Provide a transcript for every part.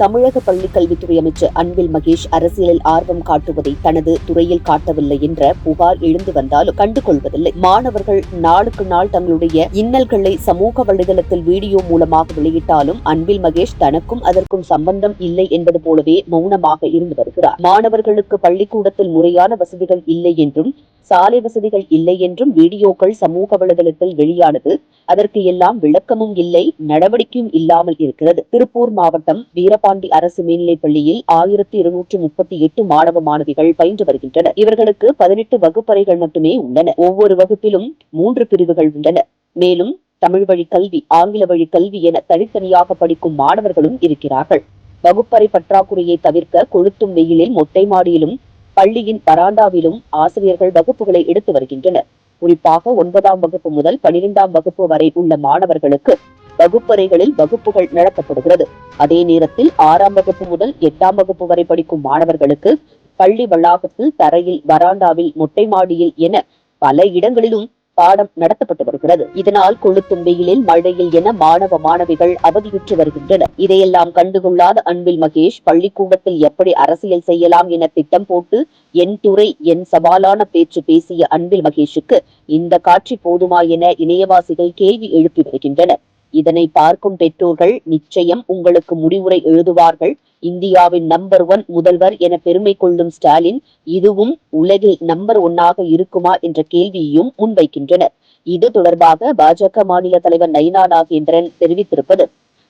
தமிழக பள்ளி கல்வித்துறை அமைச்சர் அன்பில் மகேஷ் அரசியலில் ஆர்வம் காட்டுவதை தனது துறையில் காட்டவில்லை என்ற புகார் எழுந்து வந்தாலும் கண்டுகொள்வதில்லை. மாணவர்கள் நாளுக்கு நாள் தங்களுடைய இன்னல்களை சமூக வலைதளத்தில் வீடியோ மூலமாக வெளியிட்டாலும் அன்பில் மகேஷ் தனக்கும் அதற்கும் சம்பந்தம் இல்லை என்பது போலவே மௌனமாக இருந்து வருகிறார். மாணவர்களுக்கு பள்ளிக்கூடத்தில் முறையான வசதிகள் இல்லை என்றும் சாலை வசதிகள் இல்லை என்றும் வீடியோக்கள் சமூக வலைதளத்தில் வெளியானது அதற்கு எல்லாம் விளக்கமும் இல்லை நடவடிக்கையும் இல்லாமல் இருக்கிறது. திருப்பூர் மாவட்டம் வீரபாண்டி அரசு மேல்நிலைப் பள்ளியில் ஆயிரத்தி இருநூற்று முப்பத்தி எட்டு மாணவ மாணவிகள் பயின்று வருகின்றனர். இவர்களுக்கு பதினெட்டு வகுப்பறைகள் மட்டுமே உள்ளன. ஒவ்வொரு வகுப்பிலும் மூன்று பிரிவுகள் உள்ளன. மேலும் தமிழ் வழி கல்வி ஆங்கில வழி கல்வி என தனித்தனியாக படிக்கும் மாணவர்களும் இருக்கிறார்கள். வகுப்பறை பற்றாக்குறையை தவிர்க்க கொளுத்தும் வெயிலில் மொட்டை மாடியிலும் பள்ளியின் பராண்டாவிலும் ஆசிரியர்கள் வகுப்புகளை எடுத்து வருகின்றனர். குறிப்பாக ஒன்பதாம் வகுப்பு முதல் பனிரெண்டாம் வகுப்பு வரை உள்ள மாணவர்களுக்கு வகுப்பறைகளில் வகுப்புகள் நடத்தப்படுகிறது. அதே நேரத்தில் ஆறாம் வகுப்பு முதல் எட்டாம் வகுப்பு வரை படிக்கும் மாணவர்களுக்கு பள்ளி வளாகத்தில் தரையில் வராண்டாவில் மொட்டை மாடியில் என பல இடங்களிலும் பாடம் நடத்தப்பட்டு வருகிறது. இதனால் கொளுத்தும் வெயிலில் மழையில் என மாணவ மாணவிகள் அவதியுற்று வருகின்றனர். இதையெல்லாம் கண்டுகொள்ளாத அன்பில் மகேஷ் பள்ளிக்கூடத்தில் எப்படி அரசியல் செய்யலாம் என திட்டம் போட்டு என் துறை என் சவாலான பேச்சு பேசிய அன்பில் மகேஷுக்கு இந்த காட்சி போதுமா என இணையவாசிகள் கேள்வி எழுப்பி வருகின்றனர். இதனை பார்க்கும் பெற்றோர்கள் நிச்சயம் உங்களுக்கு முடிவுரை எழுதுவார்கள். இந்தியாவின் நம்பர் ஒன் முதல்வர் என பெருமை கொள்ளும் ஸ்டாலின் இதுவும் உலகில் நம்பர் ஒன்னாக இருக்குமா என்ற கேள்வியையும் முன்வைக்கின்றனர். இது தொடர்பாக பாஜக மாநில தலைவர் நயினா நாகேந்திரன் தெரிவித்திருப்பது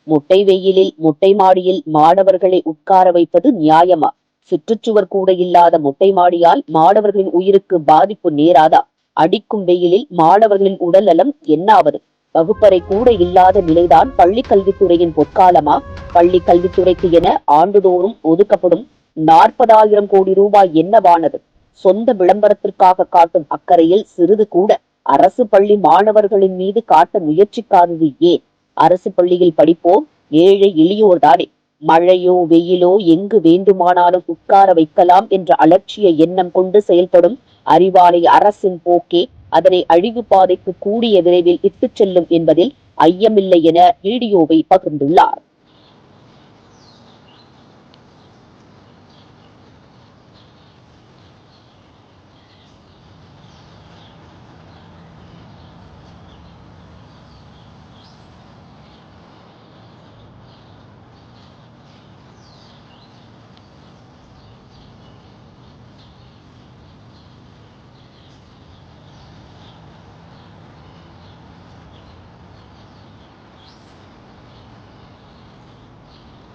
முட்டை வெயிலில் முட்டை மாடியில் மாணவர்களை உட்கார வைப்பது நியாயமா? சுற்றுச்சுவர் கூட இல்லாத முட்டை மாடியால் மாணவர்களின் உயிருக்கு பாதிப்பு நேராதா? அடிக்கும் வெயிலில் மாணவர்களின் உடல் நலம் என்னாவது வகுப்பறை கூட இல்லாத நிலைதான் பள்ளி கல்வித்துறையின் பொற்காலமா? பள்ளி கல்வித்துறைக்கு என ஆண்டுதோறும் ஒதுக்கப்படும் நாற்பதாயிரம் கோடி ரூபாய் என்னவானது? சொந்த விளம்பரத்திற்காக காட்டும் அக்கறையில் சிறிது கூட அரசு பள்ளி மாணவர்களின் மீது காட்ட முயற்சிக்காதது ஏன்? அரசு பள்ளியில் படிப்போம் ஏழை எளியோர் தானே. மழையோ வெயிலோ எங்கு வேண்டுமானாலும் உட்கார வைக்கலாம் என்ற அலட்சிய எண்ணம் கொண்டு செயல்படும் அறிவாலை அரசின் போக்கே அதனை அழிவு பாதைக்கு கூடிய விரைவில் இட்டுச் செல்லும் என்பதில் ஐயமில்லை என வீடியோவை பகிர்ந்துள்ளார்.